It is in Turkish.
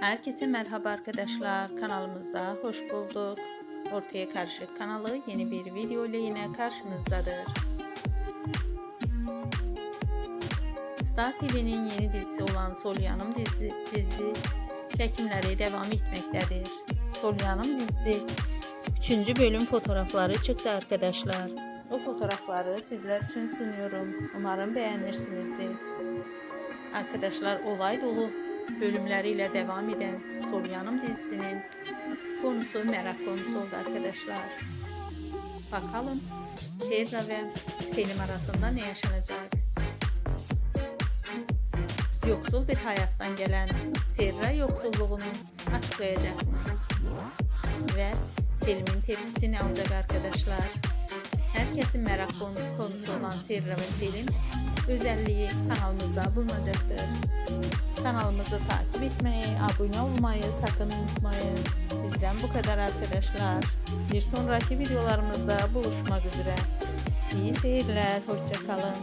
Herkese merhaba arkadaşlar. Kanalımızda hoş bulduk. Ortaya Karışık kanalı yeni bir video ile yine karşınızdadır. Star TV'nin yeni dizisi olan Solyanım dizi, dizi çekimleri devam etmektedir. Solyanım dizisi 3. bölüm fotoğrafları çıktı arkadaşlar. O fotoğrafları sizler için sunuyorum. Umarım beğenirsinizdir. Arkadaşlar olay dolu bölümleriyle devam eden Solyanım dizisinin konusu merak konusu oldu arkadaşlar. Bakalım Serra ve Selim arasında ne yaşanacak? Yoksul bir hayattan gelen Serra yoksulluğunu açıklayacak mı? Ve Selim'in tepkisini alacak arkadaşlar. Herkesin merak konu- konusu olan Serra ve Selim özelliği kanalımızda bulunacaktır. Kanalımızı takip etmeyi, abone olmayı sakın unutmayın. Bizden bu kadar arkadaşlar. Bir sonraki videolarımızda buluşmak üzere. İyi seyirler, hoşçakalın.